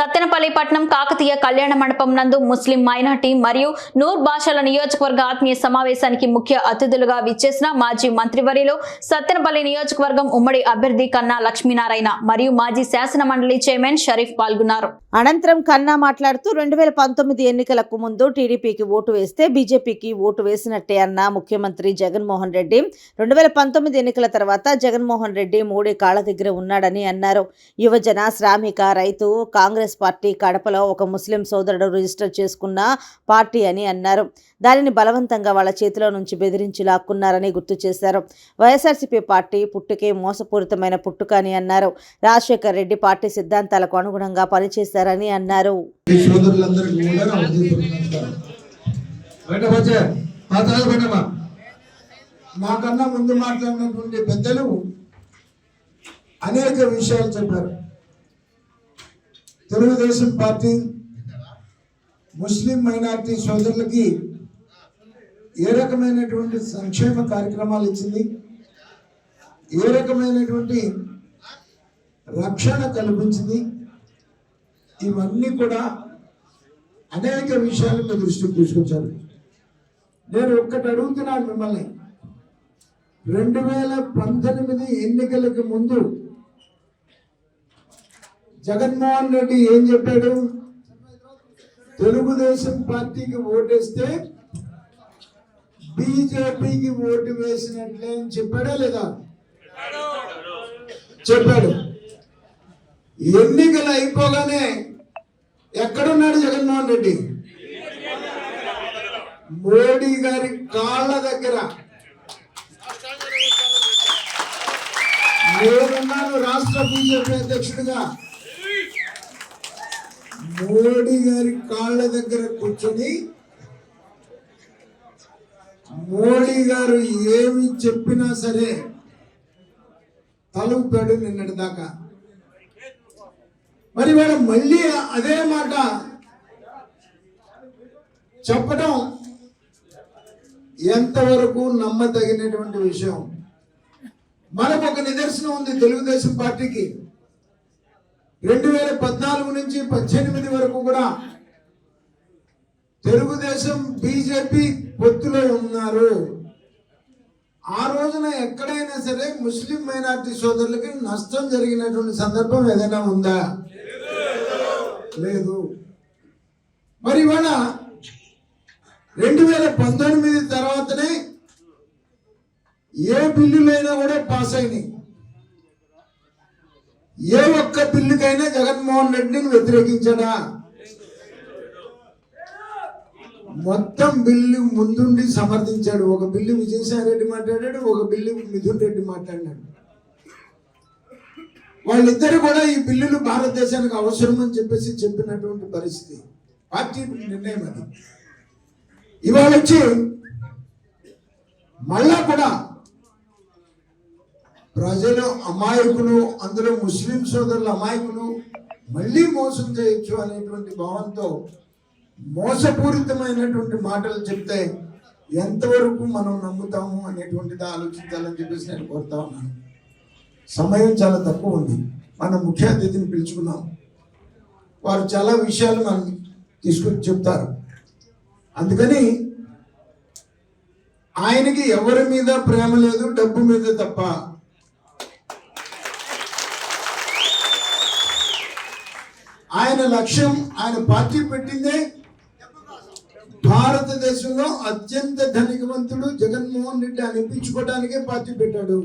సత్తెనపల్లి పట్నం కాకతీయ కళ్యాణ మండపం నందు ముస్లిం మైనార్టీ మరియు నూర్ భాషల నియోజకవర్గ ఆత్మీయ సమావేశానికి ముఖ్య అతిథులుగా విచ్చేసిన మాజీ మంత్రివర్యులు సత్తెనపల్లి నియోజకవర్గం ఉమ్మడి అభ్యర్థి కన్నా లక్ష్మీనారాయణ మరియు మాజీ శాసన మండలి చైర్మన్ షరీఫ్ పాల్గొన్నారు. అనంతరం కన్నా మాట్లాడుతూ రెండు వేల పంతొమ్మిది ఎన్నికలకు ముందు టీడీపీకి ఓటు వేస్తే బీజేపీకి ఓటు వేసినట్టే అన్న ముఖ్యమంత్రి జగన్మోహన్ రెడ్డి. రెండు వేల పంతొమ్మిది ఎన్నికల తర్వాత జగన్మోహన్ రెడ్డి మోడీ కాళ్ళ దగ్గర ఉన్నాడని అన్నారు. యువజన శ్రామిక రైతు కాంగ్రెస్ పార్టీ కడపలో ఒక ముస్లిం సోదరుడు రిజిస్టర్ చేసుకున్న పార్టీ అని అన్నారు. దానిని బలవంతంగా వాళ్ళ చేతిలో నుంచి బెదిరించి లాక్కున్నారని గుర్తు చేశారు. వైఎస్ఆర్సీపీ పార్టీ పుట్టుకే మోసపూరితమైన పుట్టుక అని అన్నారు. రాజశేఖర్ రెడ్డి పార్టీ సిద్ధాంతాలకు అనుగుణంగా పనిచేశారని అన్నారు. నాకన్నా ముందు మాట్లాడినటువంటి పెద్దలు అనేక విషయాలు చెప్పారు. తెలుగుదేశం పార్టీ ముస్లిం మైనార్టీ సోదరులకి ఏ రకమైనటువంటి సంక్షేమ కార్యక్రమాలు ఇచ్చింది? ఏ రకమైనటువంటి రక్షణ కల్పించింది? ఇవన్నీ కూడా అనేక విషయాలు మీ దృష్టికి తీసుకొచ్చారు. నేను ఒక్కటి అడుగుతున్నాను మిమ్మల్ని. రెండు వేల పంతొమ్మిది ఎన్నికలకు ముందు జగన్మోహన్ రెడ్డి ఏం చెప్పాడు? తెలుగుదేశం పార్టీకి ఓటేస్తే బీజేపీకి ఓటు వేసినట్లే అని చెప్పాడా లేదా? చెప్పాడు. ఎన్నికలు అయిపోగానే ఎక్కడున్నాడు జగన్మోహన్ రెడ్డి? మోడీ గారి కాళ్ళ దగ్గర. నేనున్నాను రాష్ట్ర బీజేపీ అధ్యక్షుడిగా. మోడీ గారి కాళ్ళ దగ్గర కూర్చొని మోడీ గారు ఏమి చెప్పినా సరే తలుపుతాడు నిన్నటి దాకా. మరి వాడు మళ్ళీ అదే మాట చెప్పడం ఎంతవరకు నమ్మదగినటువంటి విషయం? మనకు ఒక నిదర్శనం ఉంది తెలుగుదేశం పార్టీకి. రెండు పద్నాలుగు నుంచి పద్దెనిమిది వరకు కూడా తెలుగుదేశం బీజేపీ పొత్తులో ఉన్నారు. ఆ రోజున ఎక్కడైనా సరే ముస్లిం మైనార్టీ సోదరులకి నష్టం జరిగినటువంటి సందర్భం ఏదైనా ఉందా? లేదు. మరి ఇవాళ రెండు వేల పంతొమ్మిది తర్వాతనే ఏ బిల్లులైనా కూడా పాస్ అయినాయి. ఏ ఒక్క బిల్లుకైనా జగన్మోహన్ రెడ్డిని వ్యతిరేకించడా మొత్తం బిల్లు ముందుండి సమర్థించాడు. ఒక బిల్లు విజయసాయి రెడ్డి మాట్లాడాడు ఒక బిల్లు మిథున్ రెడ్డి మాట్లాడినాడు. వాళ్ళిద్దరు కూడా ఈ బిల్లులు భారతదేశానికి అవసరం అని చెప్పేసి చెప్పినటువంటి పరిస్థితి. పార్టీ నిర్ణయం అది. ఇవాళ వచ్చి మళ్ళా కూడా ప్రజలు అమాయకులు అందులో ముస్లిం సోదరులు అమాయకులు మళ్ళీ మోసం చేయొచ్చు అనేటువంటి భావంతో మోసపూరితమైనటువంటి మాటలు చెప్తే ఎంతవరకు మనం నమ్ముతాము అనేటువంటిది ఆలోచించాలని చెప్పేసి నేను కోరుతా ఉన్నాను. సమయం చాలా తక్కువ ఉంది. మన ముఖ్య అతిథిని పిలుచుకున్నాం వారు చాలా విషయాలు మనం తీసుకుని చెప్తారు. అందుకని ఆయనకి ఎవరి మీద ప్రేమ లేదు డబ్బు మీద తప్ప ఆయన లక్ష్యం ఆయన పార్టీ పెట్టిందే భారతదేశంలో అత్యంత ధనికవంతుడు జగన్మోహన్ రెడ్డి అనిపించుకోవడానికే పార్టీ పెట్టాడు.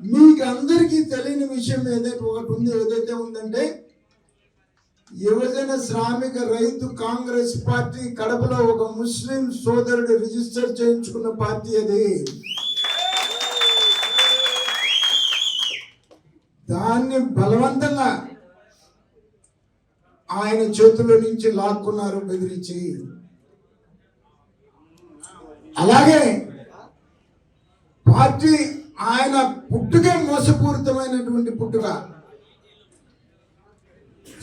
మీకు అందరికీ తెలియని విషయం ఏదైతే ఒకటి ఉంది ఏదైతే ఉందంటే యువజన శ్రామిక రైతు కాంగ్రెస్ పార్టీ కడపలో ఒక ముస్లిం సోదరుడు రిజిస్టర్ చేయించుకున్న పార్టీ అది. దాన్ని బలవంతంగా ఆయన చేతుల నుంచి లాక్కున్నారు బెదిరించి. అలాగే పార్టీ ఆయన పుట్టుకే మోసపూరితమైనటువంటి పుట్టుక.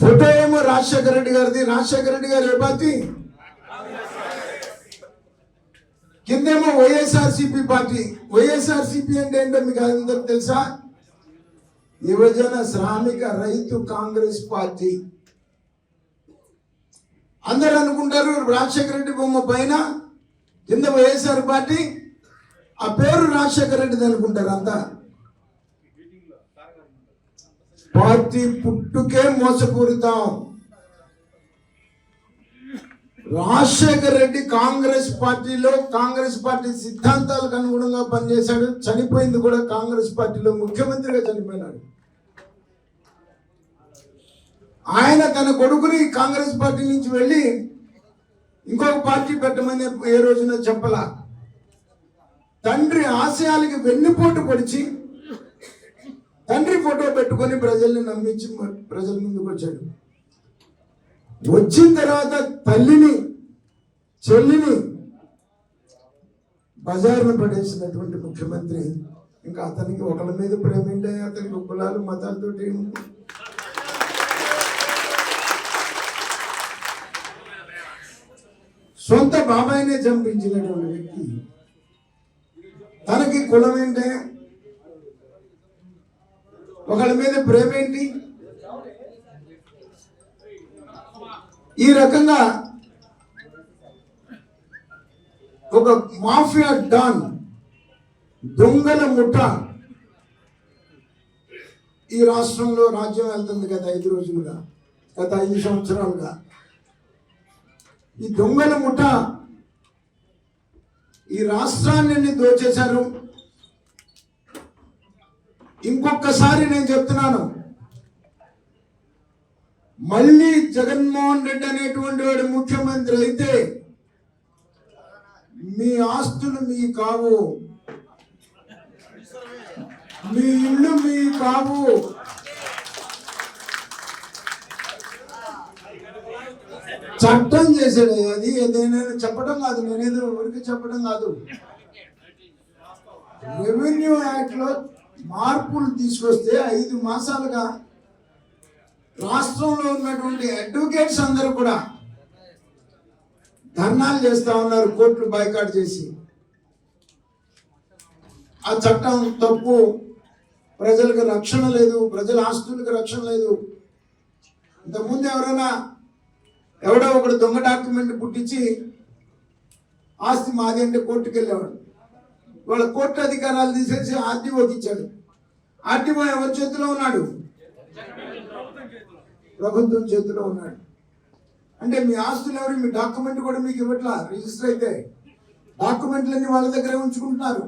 ఫోటో ఏమో రాజశేఖర రెడ్డి గారిది. రాజశేఖర రెడ్డి గారు ఏ పార్టీ? కిందేమో వైఎస్ఆర్సిపి పార్టీ. వైఎస్ఆర్సిపి అంటే ఏంటో మీకు అందరికి తెలుసా? యువజన శ్రామిక రైతు కాంగ్రెస్ పార్టీ. అందరు అనుకుంటారు రాజశేఖర రెడ్డి బొమ్మ పైన కింద వైఎస్ఆర్ పార్టీ ఆ పేరు రాజశేఖర రెడ్డిది అనుకుంటారు అంతా. పార్టీ పుట్టుకే మోసపూరితం రాజశేఖర్ రెడ్డి కాంగ్రెస్ పార్టీలో కాంగ్రెస్ పార్టీ సిద్ధాంతాలకు అనుగుణంగా పనిచేశాడు చనిపోయింది కూడా కాంగ్రెస్ పార్టీలో ముఖ్యమంత్రిగా చనిపోయినాడు. ఆయన తన కొడుకుని కాంగ్రెస్ పార్టీ నుంచి వెళ్ళి ఇంకొక పార్టీ పెట్టమని ఏ రోజున చెప్పల. తండ్రి ఆశయాలకి వెన్నుపోటు పొడిచి తండ్రి ఫోటో పెట్టుకొని ప్రజల్ని నమ్మించి ప్రజల ముందుకు వచ్చాడు. వచ్చిన తర్వాత తల్లిని చెల్లిని బజార్ను పడేసినటువంటి ముఖ్యమంత్రి ఇంకా అతనికి ఒకళ్ళ మీద ప్రేమ అతనికి కులాలు మతాలతో సొంత బాబాయినే చంపించినటువంటి వ్యక్తి తనకి కులం ఏంటే ఒకళ్ళ మీద ప్రేమ ఏంటి ఈ రకంగా ఒక మాఫియా డాన్ దొంగల ముఠ ఈ రాష్ట్రంలో రాజ్యం వెళ్తుంది గత ఐదు రోజులుగా గత ఐదు సంవత్సరాలుగా. ఈ దొంగల ముఠ ఈ రాష్ట్రాన్ని దోచేశారు? ఇంకొకసారి నేను చెప్తున్నాను. మళ్ళీ జగన్మోహన్ రెడ్డి అనేటువంటి వాడు ముఖ్యమంత్రి అయితే మీ ఆస్తులు మీ కావు. మీ ఇల్లు మీ కావు. చట్టం చేశాడు. అది ఏదైనా చెప్పడం కాదు. నేనేదో ఎవరికి చెప్పడం కాదు. రెవెన్యూ యాక్ట్లో మార్పులు తీసుకొస్తే ఐదు మాసాలుగా రాష్ట్రంలో ఉన్నటువంటి అడ్వకేట్స్ అందరూ కూడా ధర్నాలు చేస్తా ఉన్నారు. కోర్టులు బైకాట్ చేసి. ఆ చట్టం తప్పు. ప్రజలకు రక్షణ లేదు. ప్రజల ఆస్తులకు రక్షణ లేదు. ఇంతకుముందు ఎవరైనా ఎవడో ఒకడు దొంగ డాక్యుమెంట్ పుట్టించి ఆస్తి మాది అంటే కోర్టుకు వెళ్ళేవాడు. వాళ్ళ కోర్టు అధికారాలు తీసేసి ఆర్టీఓకి ఇచ్చాడు. ఆర్టీఓ ఎవరి చేతిలో ఉన్నాడు? ప్రభుత్వం చేతిలో ఉన్నాడు. అంటే మీ ఆస్తులు ఎవరు? మీ డాక్యుమెంట్ కూడా మీకు ఇవ్వట్లా? రిజిస్టర్ అయితే. డాక్యుమెంట్లన్నీ వాళ్ళ దగ్గరే ఉంచుకుంటున్నారు.